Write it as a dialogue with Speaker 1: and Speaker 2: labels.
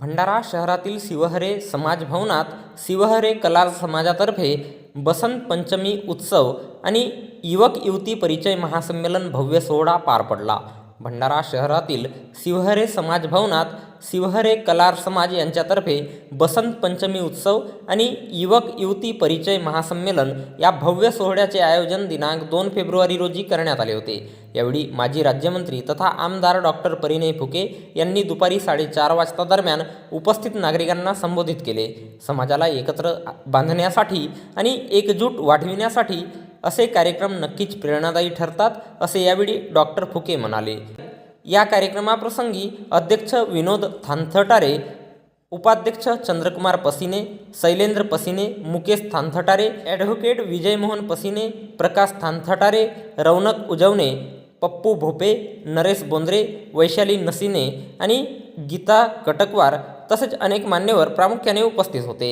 Speaker 1: भंडारा शहरातील शिवहरे समाज भवनात शिवहरे कला समाजातर्फे बसंत पंचमी उत्सव आणि युवक युवती परिचय महासंमेलन भव्य सोहळा पार पडला. भंडारा शहरातील शिवहरे समाज भवनात शिवहरे कलार समाज यांच्यातर्फे बसंत पंचमी उत्सव आणि युवक युवती परिचय महासंमेलन या भव्य सोहळ्याचे आयोजन दिनांक दोन फेब्रुवारी रोजी करण्यात आले होते. यावेळी माजी राज्यमंत्री तथा आमदार डॉक्टर परिणय फुके यांनी दुपारी साडेचार वाजता दरम्यान उपस्थित नागरिकांना संबोधित केले. समाजाला एकत्र बांधण्यासाठी आणि एकजूट वाढविण्यासाठी असे कार्यक्रम नक्कीच प्रेरणादायी ठरतात असे यावेळी डॉक्टर फुके म्हणाले. या कार्यक्रमाप्रसंगी अध्यक्ष विनोद थानथटारे उपाध्यक्ष चंद्रकुमार पसिने शैलेंद्र पसिने मुकेश थानथटारे ॲडव्होकेट विजयमोहन पसिने प्रकाश थानथटारे रौनक उजवणे पप्पू भोपे नरेश बोंद्रे वैशाली नसिने आणि गीता कटकवार तसेच अनेक मान्यवर प्रामुख्याने उपस्थित होते.